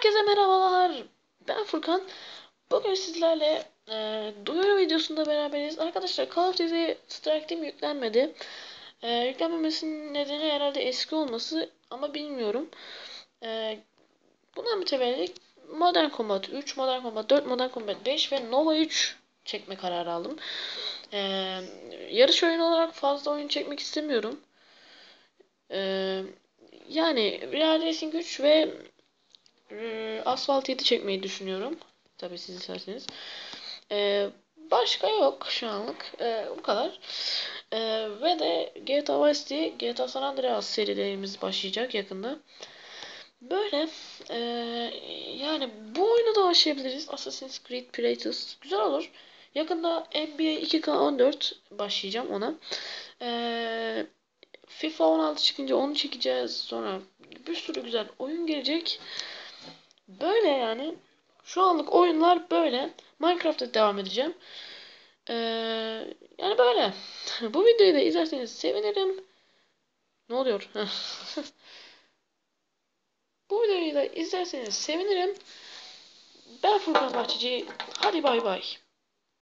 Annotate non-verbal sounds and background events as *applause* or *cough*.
Herkese merhabalar. Ben Furkan. Bugün sizlerle e, duyuru videosunda beraberiz. Arkadaşlar Call of Duty Strike Team yüklenmedi. E, yüklenmemesinin nedeni herhalde eski olması ama bilmiyorum. E, bundan mütevellik Modern Combat 3, Modern Combat 4, Modern Combat 5 ve Nova 3 çekme kararı aldım. E, yarış oyunu olarak fazla oyun çekmek istemiyorum. E, yani Real Racing 3 ve e, Asphalt 7 çekmeyi düşünüyorum. Tabi siz isterseniz. E, başka yok şu anlık. E, bu kadar. E, ve de GTA Vice City, GTA San Andreas serilerimiz başlayacak yakında. Böyle e, yani bu oyunu da başlayabiliriz. Assassin's Creed Pirates. Güzel olur. Yakında NBA 2K14 başlayacağım ona. E, FIFA 16 çıkınca onu çekeceğiz. Sonra bir sürü güzel oyun gelecek. Böyle yani. Şu anlık oyunlar böyle. Minecraft'ta devam edeceğim. Ee, yani böyle. *laughs* Bu videoyu da izlerseniz sevinirim. Ne oluyor? *laughs* Bu videoyu da izlerseniz sevinirim. Ben Furkan Bahçeci. Hadi bay bay.